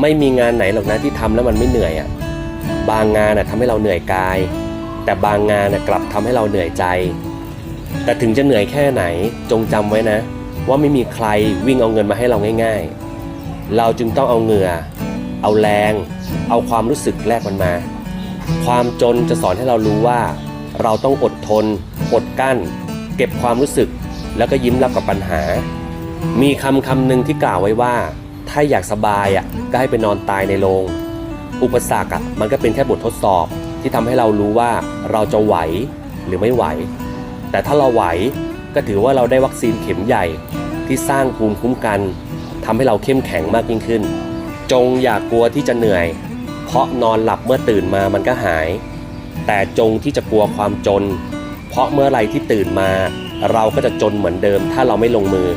ไม่มีงานไหนหรอกนะที่ทำแล้วมันไม่เหนื่อยอะ่ะบางงานน่ะทำให้เราเหนื่อยกาย แต่บางงานน่ะกลับทำให้เราเหนื่อยใจ แต่ถึงจะเหนื่อยแค่ไหนจงจำไว้นะ ว่าไม่มีใครวิ่งเอาเงินมาให้เราง่าย ๆ เราจึงต้องเอาเหงื่อ เอาแรง เอาความรู้สึกแลกมันมา ความจนจะสอนให้เรารู้ว่า เราต้องอดทน อดกั้น เก็บความรู้สึกแล้วก็ยิ้มรับกับปัญหา มีคำคำหนึ่งที่กล่าวไว้ว่า ถ้าอยากสบายอะก็ให้ไปนอนตายในโรงอุปสรรคอะมันก็เป็นแค่บททดสอบที่ทำให้เรารู้ว่าเราจะไหวหรือไม่ไหว แต่ถ้าเราไหวก็ถือว่าเราได้วัคซีนเข็มใหญ่ที่สร้างภูมิคุ้มกันทำให้เราเข้มแข็งมากยิ่งขึ้น จงอย่ากลัวที่จะเหนื่อย เพราะนอนหลับเมื่อตื่นมามันก็หาย แต่จงที่จะกลัวความจน เพราะเมื่อไรที่ตื่นมา เราก็จะจนเหมือนเดิมถ้าเราไม่ลงมือ